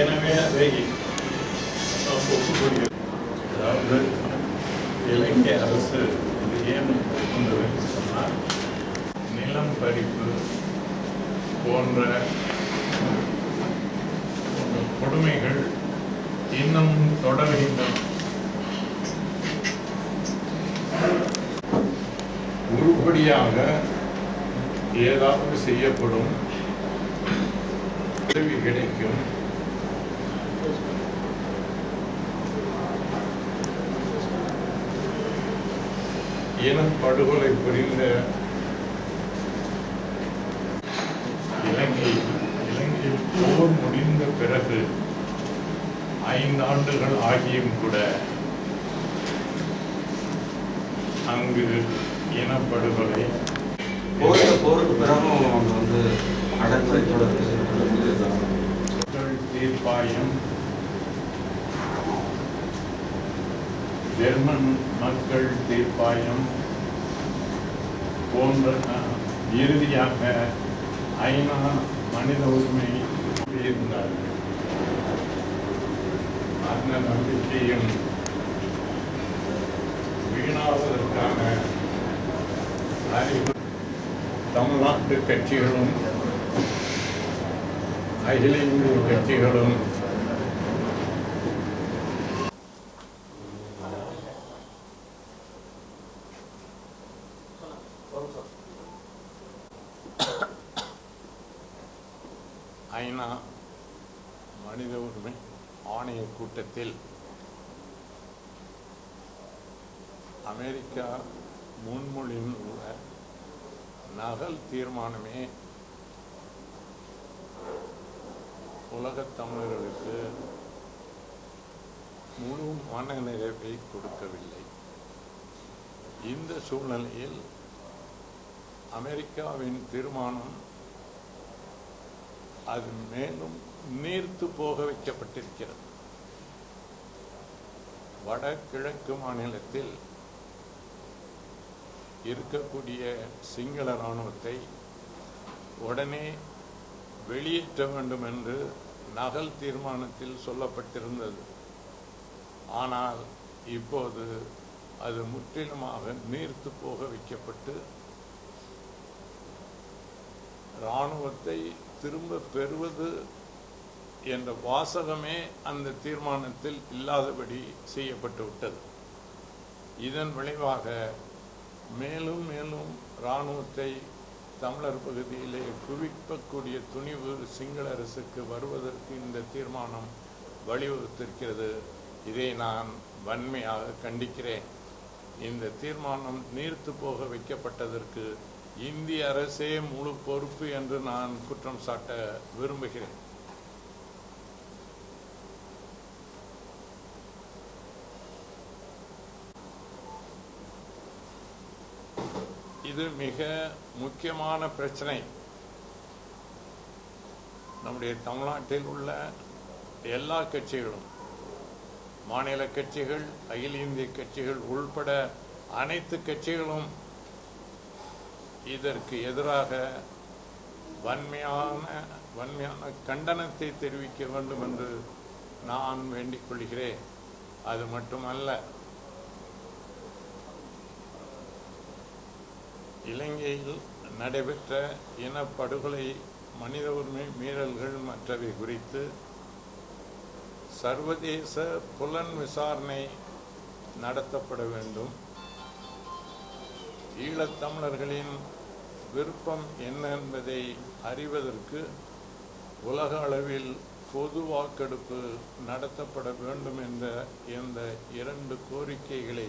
எனவே அதை ஒப்புக்கொள்கிறது அதாவது இலங்கை அரசு இது ஏன் ஒப்புக்கொண்டது சொன்னால் நிலம் பறிப்பு போன்ற போன்ற கொடுமைகள் இன்னும் தொடர்கின்றன. உருப்படியாக ஏதாவது செய்யப்படும் உதவி கிடைக்கும். இனம் படுகொலை புரிந்த இலங்கை இலங்கையில் போர் முடிந்த பிறகு ஐந்தாண்டுகள் ஆகியும் கூட அங்கு இனப்படுகொலை போருக்கு போருக்கு பிறகும் அவங்க வந்து அடக்குறை தொடர்பு தீர்ப்பாயம் ஜெர்மன் மக்கள் தீர்ப்பாயம் போன்ற இறுதியாக ஐநா மனித உரிமை இருந்தார்கள் அந்த நம்பிக்கையும் வீணாவதற்கான அறிவு தமிழ்நாட்டு கட்சிகளும் அகில இந்திய கட்சிகளும் ஐநா மனித உரிமை ஆணைய கூட்டத்தில் அமெரிக்கா முன்மொழிந்துள்ள நகல் தீர்மானமே உலகத் தமிழர்களுக்கு முழு மன நிறைவை கொடுக்கவில்லை. இந்த சூழ்நிலையில் அமெரிக்காவின் தீர்மானம் அது மேலும் நீர்த்து போக வைக்கப்பட்டிருக்கிறது. வடகிழக்கு மாநிலத்தில் இருக்கக்கூடிய சிங்கள இராணுவத்தை உடனே வெளியேற்ற வேண்டும் என்று நகல் தீர்மானத்தில் சொல்லப்பட்டிருந்தது. ஆனால் இப்போது அது முற்றிலுமாக நீர்த்து போக வைக்கப்பட்டு இராணுவத்தை திரும்ப பெறுவது என்ற வாசகமே அந்த தீர்மானத்தில் இல்லாதபடி செய்யப்பட்டு விட்டது. இதன் விளைவாக மேலும் மேலும் இராணுவத்தை தமிழர் பகுதியிலே குவிக்கக்கூடிய துணிவு சிங்கள அரசுக்கு வருவதற்கு இந்த தீர்மானம் வழிவகுத்திருக்கிறது. இதை நான் வன்மையாக கண்டிக்கிறேன். இந்த தீர்மானம் நீர்த்து போக வைக்கப்பட்டதற்கு இந்திய அரசே முழு பொறுப்பு என்று நான் குற்றம் சாட்ட விரும்புகிறேன். இது மிக முக்கியமான பிரச்சனை. நம்முடைய தமிழ்நாட்டில் உள்ள எல்லா கட்சிகளும் மாநில கட்சிகள் அகில இந்திய கட்சிகள் உள்பட அனைத்து கட்சிகளும் இதற்கு எதிராக வன்மையான வன்மையான கண்டனத்தை தெரிவிக்க வேண்டும் என்று நான் வேண்டிக் கொள்கிறேன். அது மட்டுமல்ல இலங்கையில் நடைபெற்ற இனப்படுகொலை மனித உரிமை மீறல்கள் மற்றவை குறித்து சர்வதேச புலன் விசாரணை நடத்தப்பட வேண்டும். ஈழத்தமிழர்களின் விருப்பம் என்ன என்பதை அறிவதற்கு உலக அளவில் பொது வாக்கெடுப்பு நடத்தப்பட வேண்டும் என்ற இந்த இரண்டு கோரிக்கைகளை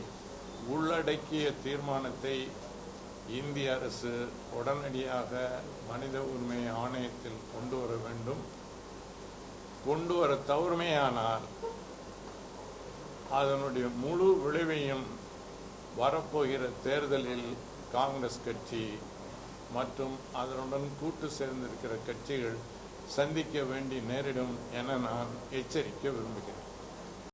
உள்ளடக்கிய தீர்மானத்தை இந்திய அரசு உடனடியாக மனித உரிமை ஆணையத்தில் கொண்டு வர வேண்டும். கொண்டு வர தவறுமையானால் அதனுடைய முழு விளைவையும் வரப்போகிற தேர்தலில் காங்கிரஸ் கட்சி மற்றும் அதனுடன் கூட்டு சேர்ந்திருக்கிற கட்சிகள் சந்திக்க வேண்டி நேரிடும் என நான் எச்சரிக்க விரும்புகிறேன்.